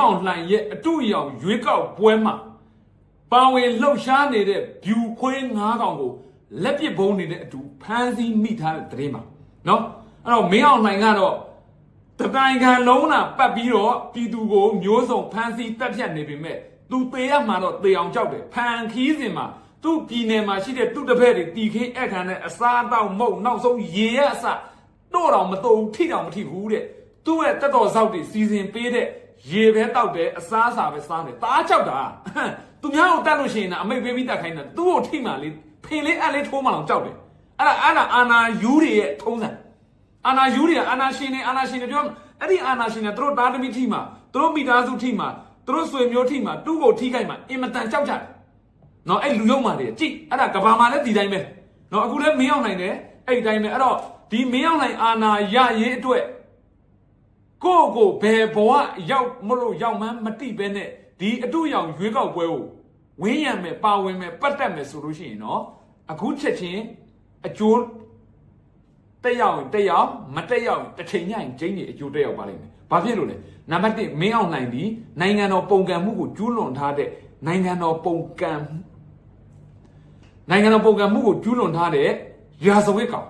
အောင်လှိုင်ရဲ့အတူအယောင်ရွေးကောက်ပွဲမှာပါဝင်လှုပ်ရှားနေတဲ့ဗျူခွေးငါးကောင်ကိုလက်ပစ်ဘုံနေတဲ့အတူဖမ်းဆီးမိထားတဲ့သတင်းပါနော်အဲ့တော့မင်းအောင်လှိုင်ကတော့တတိုင်ခံလုံးလာပတ်ပြီးတော့ပြည်သူကိုမျိုးစုံဖမ်းဆီးတပ်ဖြတ်နေပေမဲ့သူသေရမှာတော့သေအောင်ကြောက်တယ်ဖန်ခီးစဉ်မှာသူ့ပြည်နယ်မှာရှိတဲ့သူ့တစ်ဖက်တွေတီခင်းအခမ်းနဲ့အစားအတော့မုတ်နောက်ဆုံးရေရအစတော့တော့မတော့ဘူးထိတော့မထိဘူးတဲ့သူ့ရဲ့တက်တော်ဆောက်တွေစီစဉ်ပေးတဲ့ ရေပဲတောက်တယ်အစားအစာပဲစားတယ်တအားကြောက်တာသူများကိုတတ်လို့ရှိရင်အမိတ်ပေးပြီးတတ်ခိုင်းတာသူ့ကိုထိမှလေဖင်လေးအပ်လေးထိုးမှအောင်ကြောက်တယ်အဲ့ဒါအဲ့ဒါအာနာယူတွေရဲ့ထုံးစံအာနာယူတွေကအာနာရှင်တွေအာနာရှင်တွေပြောအဲ့ဒီအာနာရှင်တွေသူတို့တားသမီထိမှာသူတို့မိသားစုထိမှာသူတို့ဆွေမျိုးထိမှာတူကိုထိခိုက်မှာအင်မတန်ကြောက်ကြတယ်နော်အဲ့လူယုံမာတွေကြည့်အဲ့ဒါကဘာမှလည်းဒီတိုင်းပဲနော်အခုလည်းမင်းအောင်နိုင်တယ်အဲ့ဒီတိုင်းပဲအဲ့တော့ဒီမင်းအောင်နိုင်အာနာရရေးအတွက် ကိုယ့်ကိုဘယ်ဘဝရောက်မလို့ရောက်မှန်းမတိပဲနဲ့ဒီအတူရောင်ရွေးကောက်ပွဲကိုဝင်းရံမယ်ပါဝင်မယ်ပတ်သက်မယ်ဆိုလို့ရှိရင်နော်အခုချက်ချင်းအကျိုးတက်ရောက်ရင်တက်ရောက်မတက်ရောက်ရင်တစ်ချိန်ညရင်ကျင်းကြီးအကျိုးတက်ရောက်ပါလိမ့်မယ်။ဘာဖြစ်လို့လဲ။နံပါတ်1မင်းအောင်နိုင်ပြီးနိုင်ငံတော်ပုံကံမှုကိုကျူးလွန်ထားတဲ့နိုင်ငံတော်ပုံကံနိုင်ငံတော်ပုံကံမှုကိုကျူးလွန်ထားတဲ့ရာဇဝတ်ကောင်